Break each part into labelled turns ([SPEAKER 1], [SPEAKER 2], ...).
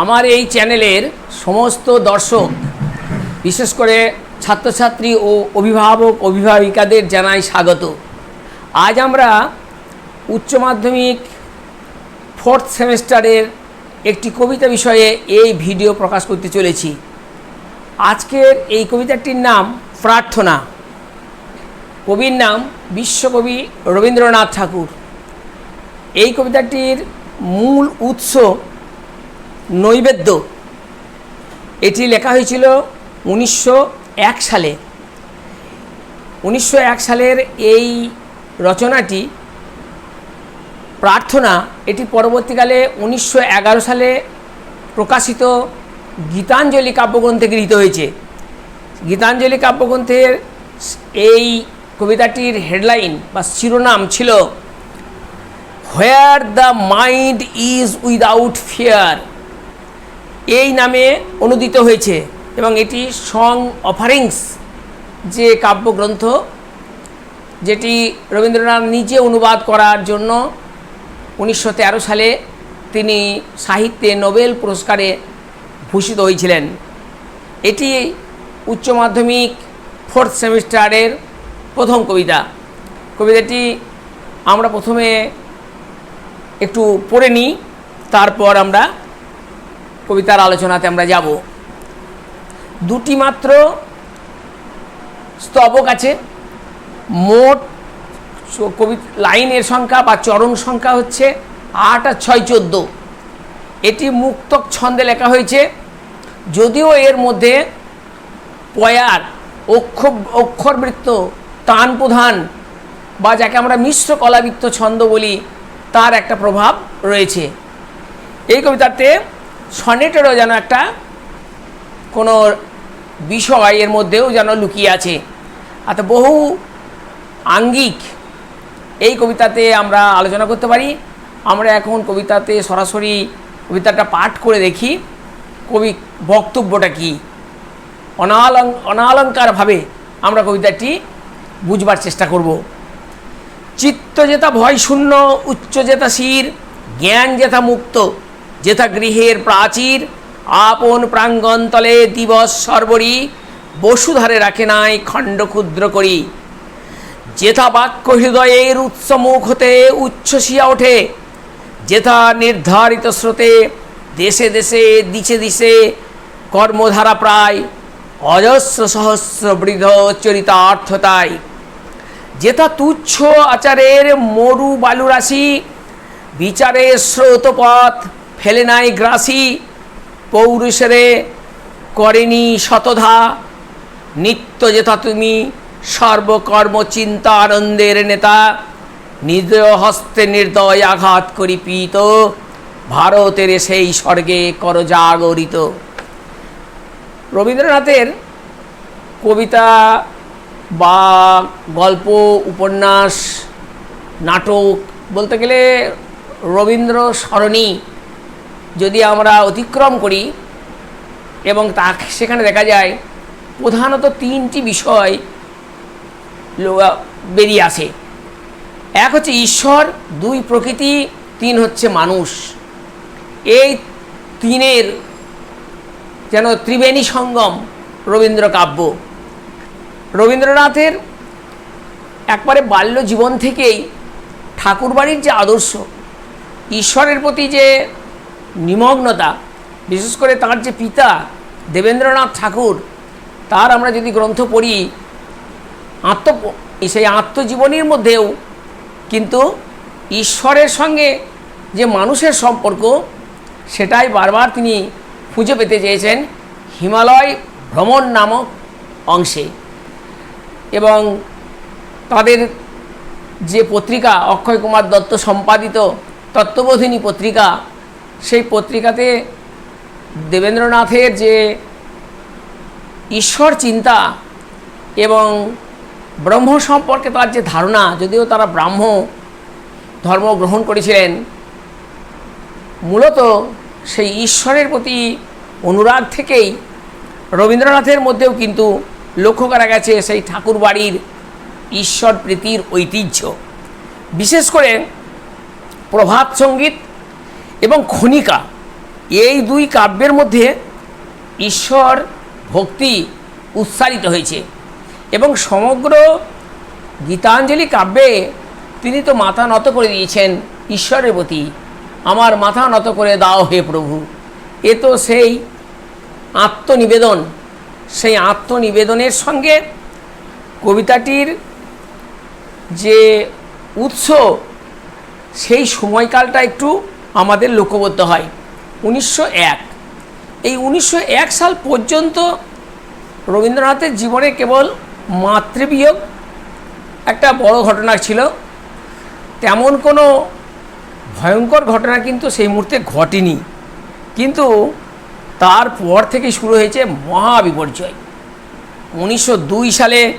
[SPEAKER 1] আমার এই চ্যানেলের সমস্ত দর্শক, বিশেষ করে ছাত্রছাত্রী ও অভিভাবক, অভিভাবিকাদের জানাই স্বাগত। আজ আমরা উচ্চ মাধ্যমিক ফোর্থ সেমিস্টারের একটি কবিতা বিষয়ে এই ভিডিও প্রকাশ করতে চলেছি। আজকের এই কবিতাটির নাম প্রার্থনা। কবির নাম বিশ্বকবি রবীন্দ্রনাথ ঠাকুর। এই কবিতাটির মূল উৎস নৈবেদ্য। এটি লেখা হয়েছিল উনিশশো এক সালে। উনিশশো এক সালের এই রচনাটি প্রার্থনা, এটি পরবর্তীকালে উনিশশো এগারো সালে প্রকাশিত গীতাঞ্জলি কাব্যগ্রন্থে গৃহীত হয়েছে। গীতাঞ্জলি কাব্যগ্রন্থের এই কবিতাটির হেডলাইন বা শিরোনাম ছিল where the mind is without fear এই নামে অনুদিত হয়েছে এবং এটি সং অফারিংস যে কাব্যগ্রন্থ যেটি রবীন্দ্রনাথ নিজে অনুবাদ করার জন্য উনিশশো তেরো সালে তিনি সাহিত্যে নোবেল পুরস্কারে ভূষিত হয়েছিলেন। এটি উচ্চ মাধ্যমিক ফোর্থ সেমিস্টারের প্রথম কবিতা। কবিতাটি আমরা প্রথমে একটু পড়ে নিই, তারপর আমরা কবিতার আলোচনাতে আমরা যাব। দুটি মাত্র স্তবক আছে। মোট কবি লাইনের সংখ্যা বা চরণ সংখ্যা হচ্ছে আট আর ছয় চোদ্দ। এটি মুক্তক ছন্দে লেখা হয়েছে। যদিও এর মধ্যে পয়ার অক্ষর অক্ষরবৃত্ত তান প্রধান বা যাকে আমরা মিশ্র কলাবৃত্ত ছন্দ বলি, তার একটা প্রভাব রয়েছে। এই কবিতাতে সনেটেরও যেন একটা কোনো বিষয় এর মধ্যেও যেন লুকিয়ে আছে। অর্থাৎ বহু আঙ্গিক এই কবিতাতে আমরা আলোচনা করতে পারি। আমরা এখন কবিতাতে সরাসরি কবিতাটা পাঠ করে দেখি কবি বক্তব্যটা কী। অনালং, অনালঙ্কারভাবে আমরা কবিতাটি বুঝবার চেষ্টা করব। চিত্ত যেথা ভয় শূন্য, উচ্চ যেথা শির, জ্ঞান যেথা মুক্ত যেথা গৃহের প্রাচীর, আপন প্রাঙ্গণতলে দিবস সর্বরি, বসুধারে রাখে নাই খণ্ড ক্ষুদ্র করি। যেথা বাক্য হৃদয়ের উৎসমুখ হতে উচ্ছ্বসিয়া ওঠে, যেথা নির্ধারিত স্রোতে দেশে দেশে দিছে দিশে কর্মধারা প্রায় অজস্র সহস্র বৃদ্ধ চরিতার্থতায় যেথা তুচ্ছ আচারের মরু বালুরাশি, বিচারের স্রোতপথ ফেলে নাই গ্রাসি। পৌরুষেরে করেনি শতধা। নিত্য যেথা তুমি সর্বকর্ম চিন্তা আনন্দের নেতা নিজ হস্তে নির্দয় আঘাত করি পীত ভারতের সেই স্বর্গে কর জাগরিত রবীন্দ্রনাথের কবিতা বা গল্প, উপন্যাস, নাটক বলতে গেলে রবীন্দ্র সরণি যদি আমরা অতিক্রম করি, এবং তা সেখানে দেখা যায়, প্রধানত তিনটি বিষয় বেরিয়ে আসে। এক হচ্ছে ঈশ্বর, দুই প্রকৃতি, তিন হচ্ছে মানুষ। এই তিনের যেন ত্রিবেণী সঙ্গম রবীন্দ্র কাব্য। রবীন্দ্রনাথের একবারে বাল্য জীবন থেকেই ঠাকুরবাড়ির যে আদর্শ, ঈশ্বরের প্রতি যে নিমগ্নতা, বিশেষ করে তার যে পিতা দেবেন্দ্রনাথ ঠাকুর, তার আমরা যদি গ্রন্থ পড়ি, আত্ম, সেই আত্মজীবনীর মধ্যেও কিন্তু ঈশ্বরের সঙ্গে যে মানুষের সম্পর্ক, সেটাই বারবার তিনি খুঁজে পেতে চেয়েছেন হিমালয় ভ্রমণ নামক অংশে। এবং তাদের যে পত্রিকা, অক্ষয় কুমার দত্ত সম্পাদিত তত্ত্ববোধিনী পত্রিকা সেই পত্রিকাতে দেবেন্দ্রনাথের যে ঈশ্বর চিন্তা এবং ব্রহ্ম সম্পর্কে তার যে ধারণা, যদিও তারা ব্রাহ্ম ধর্ম গ্রহণ করেছিলেন, মূলত সেই ঈশ্বরের প্রতি অনুরাগ থেকেই রবীন্দ্রনাথের মধ্যেও কিন্তু লক্ষ্য করা গেছে সেই ঠাকুর বাড়ির ঈশ্বর প্রীতির ঐতিহ্য। বিশেষ করে প্রভাত সংগীত এবং খনিকা এই দুই কাব্যের মধ্যে ঈশ্বর ভক্তি উচ্চারিত হয়েছে। এবং সমগ্র গীতাঞ্জলি কাব্যে তিনি তো মাথা নত করে দিয়েছেন ঈশ্বরের প্রতি। আমার মাথা নত করে দাও হে প্রভু। এ তো সেই আত্মনিবেদন, সেই আত্মনিবেদনের সঙ্গে কবিতাটির যে উৎস, সেই সময়কালটা একটু আমাদের লক্ষ্য করতে হয়। উনিশশো এক। এই উনিশশো এক সাল পর্যন্ত রবীন্দ্রনাথের জীবনে কেবল মাতৃবিয়োগ একটা বড় ঘটনা ছিল। তেমন কোনো ভয়ঙ্কর ঘটনা কিন্তু সেই মুহূর্তে ঘটেনি। কিন্তু তারপর থেকে শুরু হয়েছে মহা বিপর্যয় উনিশশো দুই সালে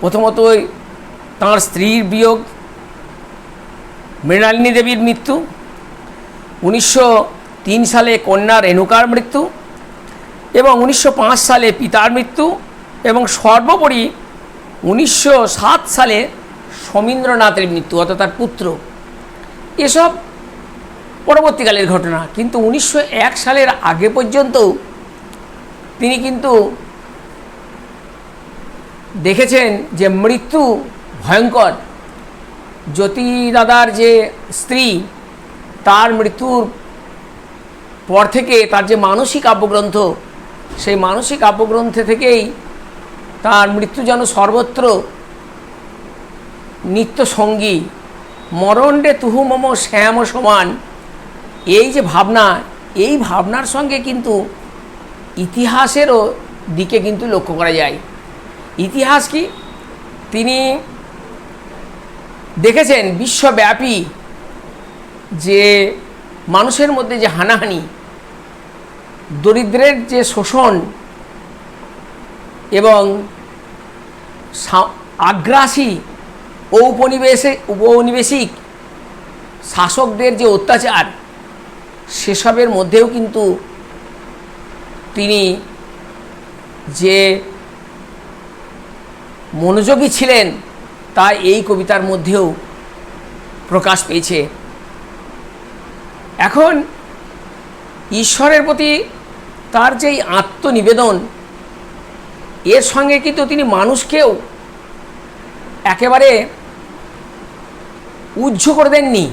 [SPEAKER 1] প্রথমত তাঁর স্ত্রীর বিয়োগ মৃণালিনী দেবীর মৃত্যু, উনিশশো তিন সালে কন্যা রেণুকার মৃত্যু এবং উনিশশো পাঁচ সালে পিতার মৃত্যু এবং সর্বোপরি উনিশশো সাত সালে সমীন্দ্রনাথের মৃত্যু, অর্থাৎ তার পুত্র। এসব পরবর্তীকালের ঘটনা, কিন্তু উনিশশো এক সালের আগে পর্যন্ত তিনি কিন্তু দেখেছেন যে মৃত্যু ভয়ঙ্কর। জ্যোতি দাদার যে স্ত্রী, তার মৃত্যুর পর থেকে তার যে মানসিক কাব্যগ্রন্থ সেই মানসিক কাব্যগ্রন্থে থেকেই তার মৃত্যু যেন সর্বত্র নিত্য সঙ্গী মরণ্ডে তুহু মম শ্যাম সমান। এই যে ভাবনা, এই ভাবনার সঙ্গে কিন্তু ইতিহাসেরও দিকে কিন্তু লক্ষ্য করা যায়। ইতিহাস কি? তিনি দেখেছেন বিশ্বব্যাপী যে মানুষের মধ্যে যে হানাহানি, দরিদ্রের যে শোষণ এবং আগ্রাসী ঔপনিবেশে উপনিবেশিক শাসকদের যে অত্যাচার, সেসবের মধ্যেও কিন্তু তিনি যে মনোযোগী ছিলেন তা এই কবিতার মধ্যেও প্রকাশ পেয়েছে। এখন ঈশ্বরের প্রতি তার যেই আত্মনিবেদন, এর সঙ্গে কিন্তু তিনি মানুষকেও একেবারে উজ্জ করে দেননি।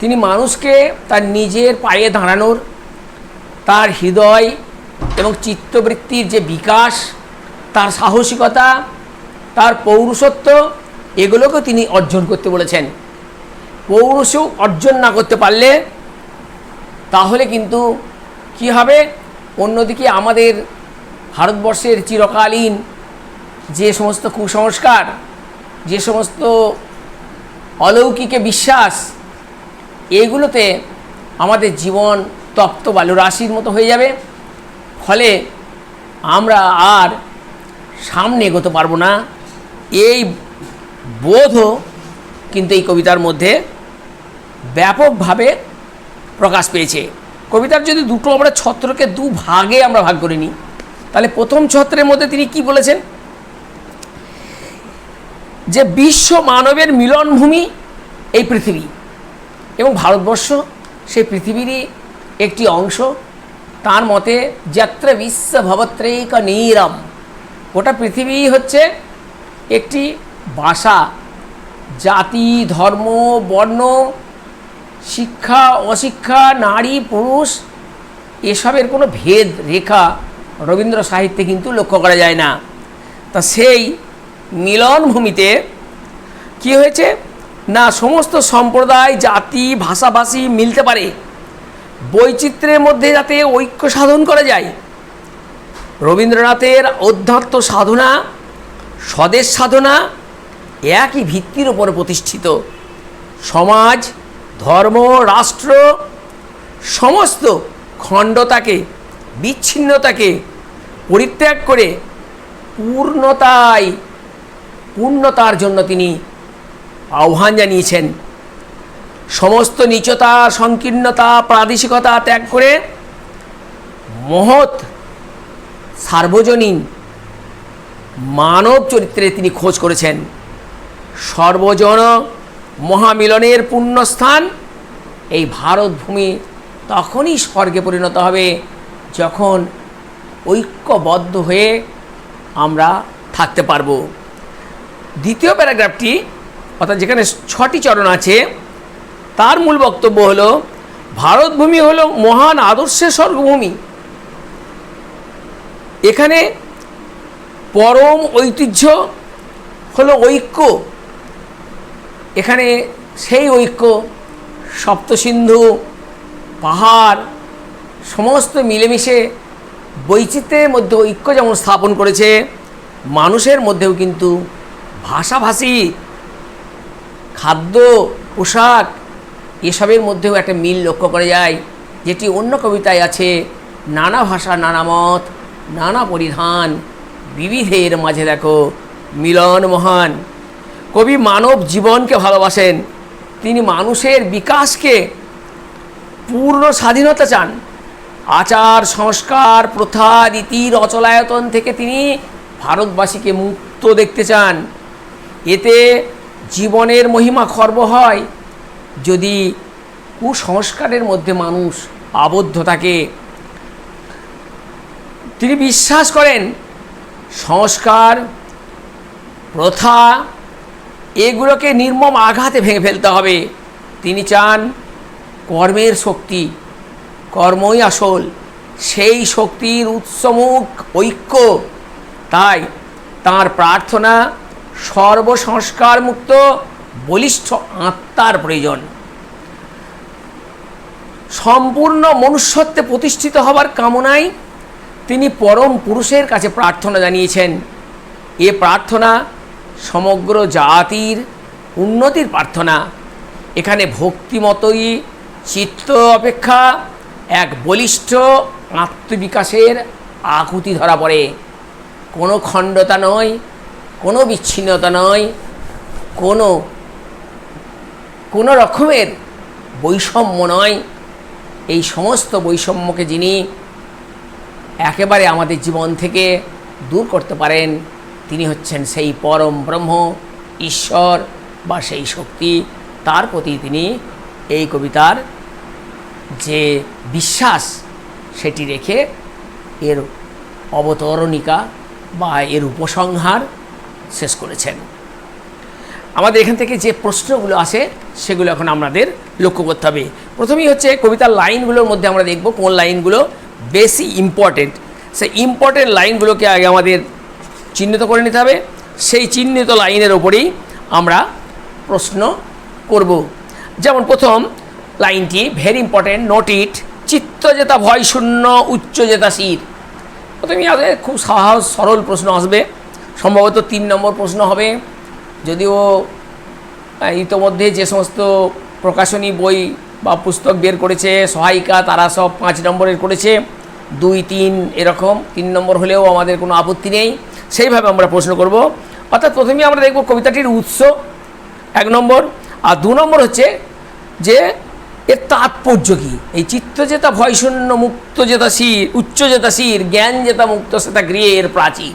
[SPEAKER 1] তিনি মানুষকে তার নিজের পায়ে দাঁড়ানোর, তার হৃদয় এবং চিত্তবৃত্তির যে বিকাশ, তার সাহসিকতা, তার পৌরুষত্ব এগুলোকে তিনি অর্জন করতে বলেছেন। পৌরুষ অর্জন না করতে পারলে তাহলে কিন্তু কি হবে? অন্যদিকে আমাদের ভারতবর্ষের চিরকালীন যে সমস্ত কুসংস্কার, যে সমস্ত অলৌকিকে বিশ্বাস, এগুলোতে আমাদের জীবন তপ্ত বালুরাশির মতো হয়ে যাবে। ফলে আমরা আর সামনে এগোতে পারব না। এই বোধও কিন্তু এই কবিতার মধ্যে ব্যাপকভাবে প্রকাশ পেয়েছে। কবিতার যদি দুটো আমরা ছত্রকে দু ভাগে আমরা ভাগ করে নিই, তাহলে প্রথম ছত্রের মধ্যে তিনি কি বলেছেন? যে বিশ্ব মানবের মিলনভূমি এই পৃথিবী এবং ভারতবর্ষ সেই পৃথিবীরই একটি অংশ। তার মতে, যাত্র বিশ্ব ভবত্রেক নীরম। গোটা পৃথিবী হচ্ছে একটি বাসা জাতি, ধর্ম, বর্ণ, শিক্ষা, অশিক্ষা, নারী, পুরুষ, এসবের কোনো ভেদ রেখা রবীন্দ্র সাহিত্যে কিন্তু লক্ষ্য করা যায় না। তা সেই মিলনভূমিতে কি হয়েছে? না, সমস্ত সম্প্রদায়, জাতি, ভাষাভাষী মিলতে পারে। বৈচিত্র্যের মধ্যে যাতে ঐক্য সাধন করা যায়। রবীন্দ্রনাথের অধ্যাত্ম সাধনা, স্বদেশ সাধনা একই ভিত্তির উপর প্রতিষ্ঠিত। সমাজ, ধর্ম, রাষ্ট্র, সমস্ত খণ্ডতাকে, বিচ্ছিন্নতাকে পরিত্যাগ করে পূর্ণতায় পূর্ণতার জন্য তিনি আহ্বান জানিয়েছেন। সমস্ত নিচতা, সংকীর্ণতা, প্রাদেশিকতা ত্যাগ করে মহৎ, সার্বজনীন মানব চরিত্রে তিনি খোঁজ করেছেন। সর্বজন মহামিলনের পুণ্যস্থান এই ভারত ভূমি তখনই স্বর্গে পরিণত হবে যখন ঐক্যবদ্ধ হয়ে আমরা থাকতে পারব। দ্বিতীয় প্যারাগ্রাফটি, অর্থাৎ যেখানে ছটি চরণ আছে, তার মূল বক্তব্য হলো, ভারতভূমি হলো মহান আদর্শের স্বর্গভূমি। এখানে পরম ঐতিহ্য হলো ঐক্য। এখানে সেই ঐক্য, সপ্তসিন্ধু, পাহাড়, সমস্ত মিলেমিশে বৈচিত্র্যের মধ্যে ঐক্য যেমন স্থাপন করেছে, মানুষের মধ্যেও কিন্তু ভাষাভাষী, খাদ্য, পোশাক এসবের মধ্যেও একটা মিল লক্ষ্য করা যায়, যেটি অন্য কবিতায় আছে, নানা ভাষা, নানা মত, নানা পরিধান, বিবিধের মাঝে দেখো মিলন মহান। কবি মানব জীবনকে ভালোবাসেন। তিনি মানুষের বিকাশকে পূর্ণ স্বাধীনতা চান। আচার, সংস্কার, প্রথা রীতির অচলায়তন থেকে তিনি ভারতবাসীকে মুক্ত দেখতে চান। এতে জীবনের মহিমা খর্ব হয়। যদি কুসংস্কারের মধ্যে মানুষ আবদ্ধ থাকে, তিনি বিশ্বাস করেন, সংস্কার, প্রথা এগুলোকে নির্মম আঘাতে ভেঙে ফেলতে হবে। তিনি চান কর্মের শক্তি, কর্মই আসল, সেই শক্তির উৎসমুখ ঐক্য। তাই তার প্রার্থনা সর্বসংস্কার মুক্ত বলিষ্ঠ আত্মার প্রয়োজন। সম্পূর্ণ মনুষ্যত্বে প্রতিষ্ঠিত হবার কামনায় তিনি পরম পুরুষের কাছে প্রার্থনা জানিয়েছেন। এ প্রার্থনা সমগ্র জাতির উন্নতির প্রার্থনা। এখানে ভক্তিমতই চিত্ত অপেক্ষা এক বলিষ্ঠ আত্মবিকাশের আকুতি ধরা পড়ে। কোনো খণ্ডতা নয়, কোনো বিচ্ছিন্নতা নয়, কোনো কোনো রকমের বৈষম্য নয়। এই সমস্ত বৈষম্যকে যিনি একেবারে আমাদের জীবন থেকে দূর করতে পারেন তিনি হচ্ছেন সেই পরম ব্রহ্ম, ঈশ্বর বা সেই শক্তি। তার প্রতি তিনি এই কবিতার যে বিশ্বাস, সেটি রেখে এর অবতরণিকা বা এর উপসংহার শেষ করেছেন। আমাদের এখান থেকে যে প্রশ্নগুলো আসে, সেগুলো এখন আমাদের লক্ষ্য করতে হবে। প্রথমেই হচ্ছে কবিতার লাইনগুলোর মধ্যে আমরা দেখব কোন লাইনগুলো বেশি ইম্পর্টেন্ট সেই ইম্পর্টেন্ট লাইনগুলোকে আগে আমাদের চিহ্নিত করে নিতে হবে। সেই চিহ্নিত লাইনের ওপরেই আমরা প্রশ্ন করব। যেমন প্রথম লাইনটি ভেরি ইম্পর্টেন্ট নোট ইট চিত্তজেতা ভয় শূন্য উচ্চজেতা শির। প্রথমেই আগে খুব সহজ, সরল প্রশ্ন আসবে। সম্ভবত তিন নম্বর প্রশ্ন হবে। যদিও ইতোমধ্যে যে সমস্ত প্রকাশনী বই বা পুস্তক বের করেছে, সহায়িকা, তারা সব পাঁচ নম্বরের করেছে। দুই, তিন এরকম, তিন নম্বর হলেও আমাদের কোনো আপত্তি নেই। সেইভাবে আমরা প্রশ্ন করব। অর্থাৎ প্রথমেই আমরা দেখব কবিতাটির উৎস এক নম্বর। আর দু নম্বর হচ্ছে যে এর তাৎপর্য কী? এই চিত্তজেতা ভয়শূন্য মুক্তজেতা শির উচ্চজেতা শির, জ্ঞান জেতা মুক্ত সেতা গৃহে এর প্রাচীর।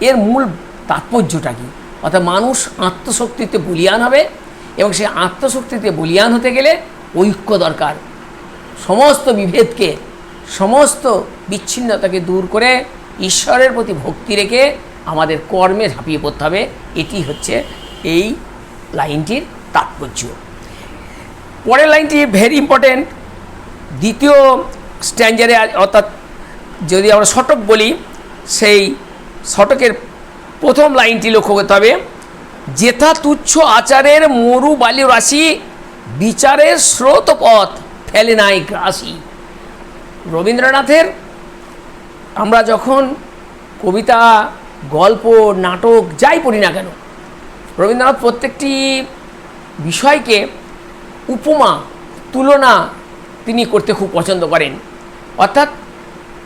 [SPEAKER 1] এর মূল তাৎপর্যটা কী? অর্থাৎ মানুষ আত্মশক্তিতে বলিয়ান হবে এবং সেই আত্মশক্তিতে বলিয়ান হতে গেলে ঐক্য দরকার। সমস্ত বিভেদকে সমস্ত বিচ্ছিন্নতাকে দূর করে ঈশ্বরের প্রতি ভক্তি রেখে আমাদের কর্মে ঝাঁপিয়ে পড়তে হবে। এটি হচ্ছে এই লাইনটির তাৎপর্য। পরের লাইনটি ভেরি ইম্পর্টেন্ট দ্বিতীয় স্ট্যান্ডারে অর্থাৎ যদি আমরা শতক বলি, সেই শতকের প্রথম লাইনটি লক্ষ্য করতে হবে। যেথা তুচ্ছ আচারের মরু বালি রাশি, বিচারের স্রোত পথ ফেলে নাই গ্রাসী। রবীন্দ্রনাথের, আমরা যখন কবিতা, গল্প, নাটক যাই পড়ি না কেন, রবীন্দ্রনাথ প্রত্যেকটি বিষয়কে উপমা, তুলনা তিনি করতে খুব পছন্দ করেন। অর্থাৎ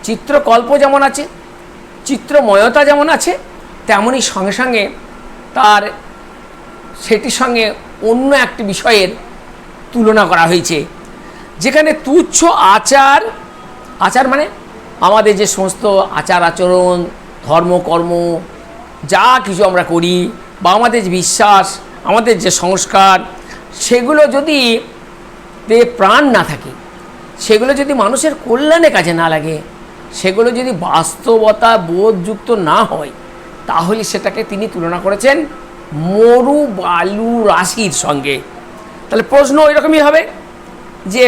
[SPEAKER 1] চিত্রকল্প যেমন আছে, চিত্রময়তা যেমন আছে তেমনই সঙ্গে সঙ্গে তার সেটির সঙ্গে অন্য একটি বিষয়ের তুলনা করা হয়েছে। যেখানে তুচ্ছ আচার আচার মানে আমাদের যে সমস্ত আচার আচরণ ধর্মকর্ম যা কিছু আমরা করি বা আমাদের বিশ্বাস, আমাদের যে সংস্কার, সেগুলো যদি তে প্রাণ না থাকে, সেগুলো যদি মানুষের কল্যাণে কাজে না লাগে, সেগুলো যদি বাস্তবতা বোধযুক্ত না হয়, তাহলে সেটাকে তিনি তুলনা করেছেন মরু বালু রাশির সঙ্গে। তাহলে প্রশ্ন ওই রকমই হবে যে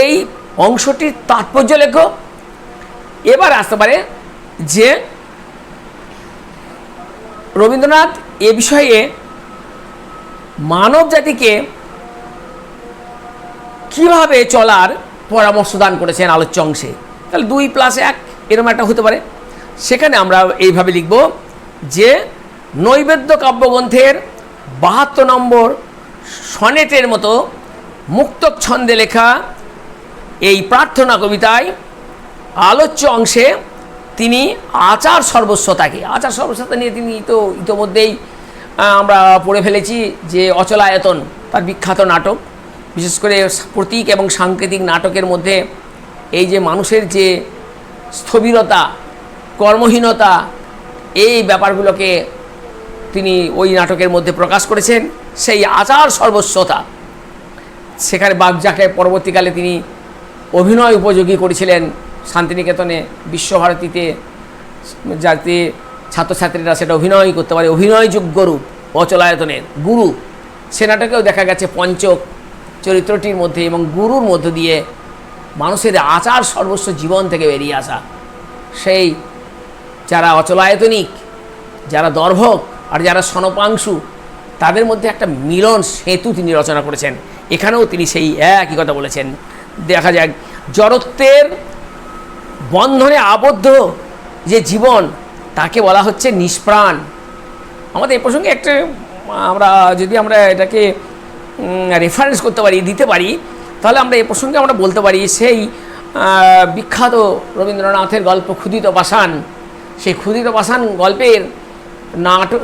[SPEAKER 1] এই অংশটির তাৎপর্য লেখো। এবার আসতে পারে যে রবীন্দ্রনাথ এ বিষয়ে মানব জাতিকে কীভাবে চলার পরামর্শ দান করেছেন আলোচ্য অংশে? তাহলে দুই প্লাস এক এরকম একটা হতে পারে। সেখানে আমরা এইভাবে লিখব যে নৈবেদ্য কাব্যগ্রন্থের বাহাত্তর নম্বর সনেটের মতো মুক্তক ছন্দে লেখা এই প্রার্থনা কবিতায় আলোচ্য অংশে তিনি আচার সর্বস্বতাকে, আচার সর্বস্বতা নিয়ে তিনি তো ইতোমধ্যেই আমরা পড়ে ফেলেছি যে অচলায়তন তার বিখ্যাত নাটক। বিশেষ করে প্রতীক এবং সাংকেতিক নাটকের মধ্যে এই যে মানুষের যে স্থবিরতা, কর্মহীনতা, এই ব্যাপারগুলোকে তিনি ওই নাটকের মধ্যে প্রকাশ করেছেন। সেই আচার সর্বস্বতা, সেখানে বাগজাকে পরবর্তীকালে তিনি অভিনয় উপযোগী করেছিলেন শান্তিনিকেতনে বিশ্বভারতীতে, যাতে ছাত্রছাত্রীরা সেটা অভিনয় করতে পারে। অভিনয়যোগ্য রূপ অচলায়তনের গুরু। সে নাটকেও দেখা গেছে পঞ্চক চরিত্রটির মধ্যে এবং গুরুর মধ্য দিয়ে মানুষের আচার সর্বস্ব জীবন থেকে বেরিয়ে আসা। সেই যারা অচলায়তনিক, যারা দর্ভক আর যারা সনপাংশু তাদের মধ্যে একটা মিলন সেতু তিনি রচনা করেছেন। এখানেও তিনি সেই একই কথা বলেছেন। দেখা যাক। জড়ত্বের বন্ধনে আবদ্ধ যে জীবন, তাকে বলা হচ্ছে নিষ্প্রাণ। আমাদের এ প্রসঙ্গে একটা, আমরা যদি আমরা এটাকে রেফারেন্স করতে পারি, দিতে পারি, তাহলে আমরা এ প্রসঙ্গে আমরা বলতে পারি সেই বিখ্যাত রবীন্দ্রনাথের গল্প ক্ষুদিত পাষাণ। সেই ক্ষুদিত পাষাণ গল্পের নাটক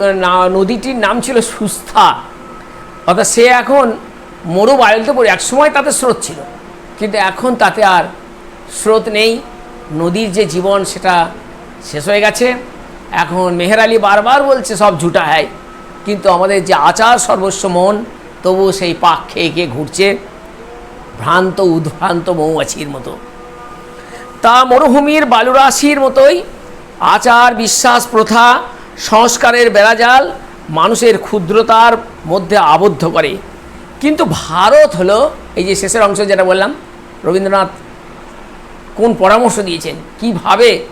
[SPEAKER 1] নদীটির নাম ছিল সুস্থা। অর্থাৎ সে এখন মরু বায়ুতে পড়ে, একসময় তাতে স্রোত ছিল। কিন্তু এখন তাতে আর স্রোত নেই। নদীর যে জীবন, সেটা শেষ হয়ে গেছে। এখন মেহের আলী বারবার বলছে, সব ঝুটা হয় কিন্তু আমাদের যে আচার সর্বস্ব মন তবু সেই পাক খেয়ে খেয়ে ঘুরছে। ভ্রান্ত, উদ্ভ্রান্ত মৌমাছির মতো। তা মরুভূমির বালুরাশির মতোই আচার, বিশ্বাস, প্রথা, সংস্কারের বেড়াজাল মানুষের ক্ষুদ্রতার মধ্যে আবদ্ধ করে। কিন্তু ভারত হলো, এই যে শেষের অংশ যেটা বললাম রবীন্দ্রনাথ কোন পরামর্শ দিয়েছেন? কীভাবে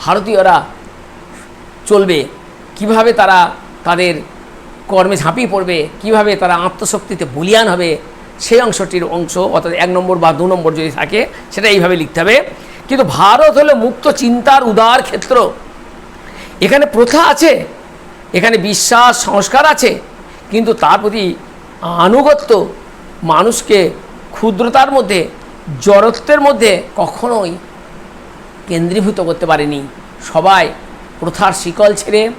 [SPEAKER 1] ভারতীয়রা চলবে? কীভাবে তারা তাদের কর্মে ঝাঁপিয়ে পড়বে? কীভাবে তারা আত্মশক্তিতে বলিয়ান হবে? সেই অংশটির অংশ, অর্থাৎ এক নম্বর বা দু নম্বর যদি থাকে, সেটা এইভাবে লিখতে হবে। কিন্তু ভারত হলো মুক্ত চিন্তার উদার ক্ষেত্র। এখানে প্রথা আছে, এখানে বিশ্বাস, সংস্কার আছে, কিন্তু তার প্রতি আনুগত্য মানুষকে ক্ষুদ্রতার মধ্যে জড়ত্বের মধ্যে কখনোই কেন্দ্রীভূত করতে পারেনি। সবাই প্রথার শিকল ছেড়ে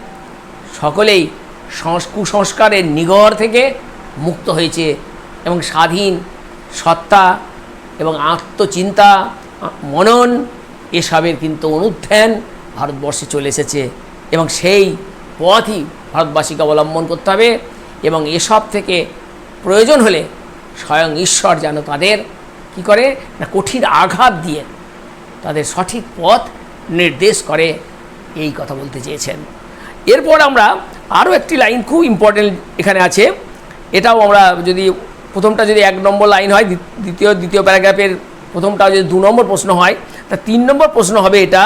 [SPEAKER 1] সকলেই সংস- কুসংস্কারের নিগড় থেকে মুক্ত হয়েছে এবং স্বাধীন সত্তা এবং আত্মচিন্তা, মনন এসবের কিন্তু অনুধ্যান ভারতবর্ষে চলে এসেছে এবং সেই পথই ভারতবাসীকে অবলম্বন করতে হবে এবং এসব থেকে প্রয়োজন হলে স্বয়ং ঈশ্বর যেন তাদের কি করে? না, কঠিন আঘাত দিয়ে তাদের সঠিক পথ নির্দেশ করে এই কথা বলতে চেয়েছেন। এরপর আমরা আরও একটি লাইন খুব ইম্পর্টেন্ট এখানে আছে। এটাও আমরা যদি প্রথমটা যদি এক নম্বর লাইন হয় দ্বিতীয় দ্বিতীয় প্যারাগ্রাফের প্রথমটা যদি দু নম্বর প্রশ্ন হয়, তা তিন নম্বর প্রশ্ন হবে এটা,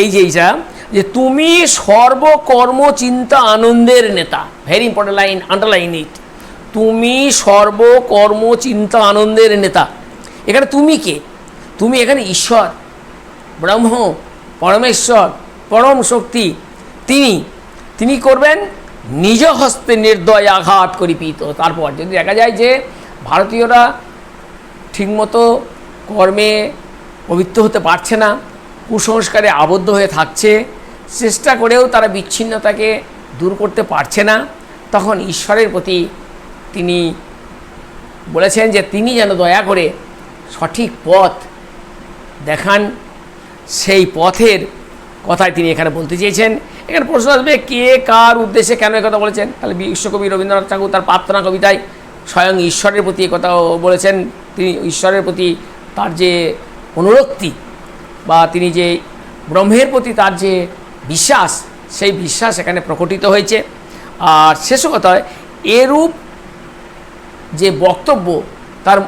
[SPEAKER 1] এই যে এইটা, যে তুমি সর্বকর্ম চিন্তা আনন্দের নেতা। Very important line underline it তুমি সর্বকর্ম চিন্তা আনন্দের নেতা। এখানে তুমি কে? তুমি এখানে ঈশ্বর, ব্রহ্ম, পরমেশ্বর, পরম শক্তি, তিনি। তিনি করবেন নিজ হস্তে নির্দয় আঘাত করিপিত তারপর যদি দেখা যায় যে ভারতীয়রা ঠিকমতো কর্মে পবিত্র হতে পারছে না, কুসংস্কারে আবদ্ধ হয়ে থাকছে, চেষ্টা করেও তারা বিচ্ছিন্নতাকে দূর করতে পারছে না, তখন ঈশ্বরের প্রতি তিনি বলেছেন যে তিনি যেন দয়া করে সঠিক পথ দেখান। সেই পথের কথাই তিনি এখানে বলতে চেয়েছেন। এখানে প্রশ্ন আসবে, কে কার উদ্দেশ্যে কেন কথা বলেছেন? তাহলে বিশ্বকবি রবীন্দ্রনাথ ঠাকুর তার প্রার্থনা কবিতায় স্বয়ং ঈশ্বরের প্রতি কথা বলেছেন। তিনি ঈশ্বরের প্রতি তার যে অনুরক্তি বা তিনি যে ব্রহ্মের প্রতি তার যে বিশ্বাস, সেই বিশ্বাস এখানে প্রকটিত হয়েছে। আর শেষ কথায় এরূপ যে বক্তব্য তার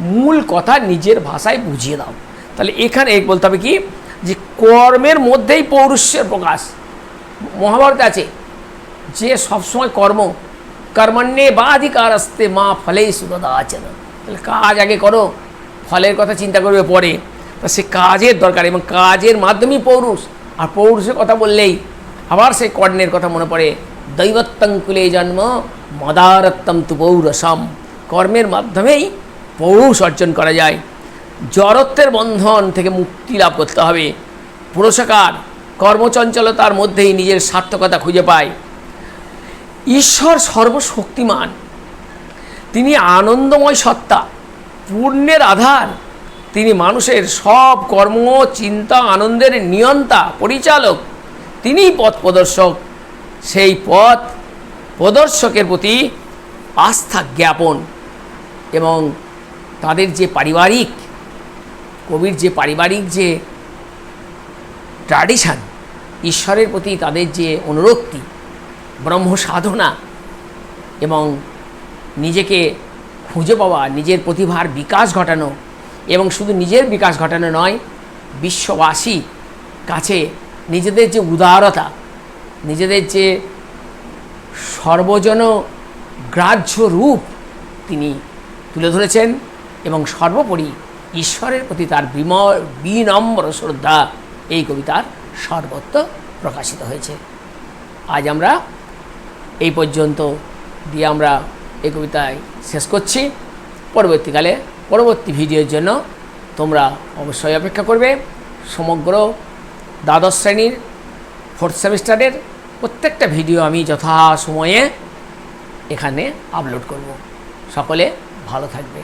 [SPEAKER 1] মূল কথা নিজের ভাষায় বুঝিয়ে দাও। তাহলে এখানে বলতে হবে কি? যে কর্মের মধ্যেই পৌরুষের প্রকাশ। মহাভারতে আছে যে সবসময় কর্ম, কর্মণ্যে বা অধিকার আসতে মা ফলেই সুদদা আচেন তাহলে কাজ আগে করো, ফলের কথা চিন্তা করবে পরে। তা সে কাজের দরকার এবং কাজের মাধ্যমেই পৌরুষ। আর পৌরুষের কথা বললেই আবার সেই কর্ণের কথা মনে পড়ে দৈবত্তঙ্কুলে জন্ম, মদারত্তম তু পৌরসম কর্মের মাধ্যমেই পৌরুষ অর্জন করা যায়। জড়ত্বের বন্ধন থেকে মুক্তি লাভ করতে হবে। পুরস্কার কর্মচঞ্চলতার মধ্যেই নিজের সার্থকতা খুঁজে পায়। ঈশ্বর সর্বশক্তিমান। তিনি আনন্দময় সত্তা, পূর্ণের আধার। তিনি মানুষের সব কর্ম, চিন্তা, আনন্দের নিয়ন্তা, পরিচালক। তিনিই পথ প্রদর্শক। সেই পথ প্রদর্শকের প্রতি আস্থা জ্ঞাপন এবং তাদের যে পারিবারিক, কবির যে পারিবারিক যে ট্র্যাডিশান ঈশ্বরের প্রতি তাদের যে অনুরক্তি, ব্রহ্ম সাধনা এবং নিজেকে খুঁজে পাওয়া, নিজের প্রতিভার বিকাশ ঘটানো এবং শুধু নিজের বিকাশ ঘটানো নয়, বিশ্ববাসী কাছে নিজেদের যে উদারতা, নিজেদের যে সর্বজন গ্রাহ্য রূপ তিনি তুলে ধরেছেন। এবং সর্বোপরি ঈশ্বরের প্রতি তার বিম বিনম্র শ্রদ্ধা, এই কবিতার সর্বত্র প্রকাশিত হয়েছে। আজ আমরা এই পর্যন্ত দিয়ে আমরা এই কবিতায় শেষ করছি। পরবর্তীকালে পরবর্তী ভিডিওর জন্য তোমরা অবশ্যই অপেক্ষা করবে। সমগ্র দ্বাদশ শ্রেণির ফোর্থ সেমিস্টারের প্রত্যেকটা ভিডিও আমি যথা সময়ে এখানে আপলোড করব। সকলে ভালো থাকবে।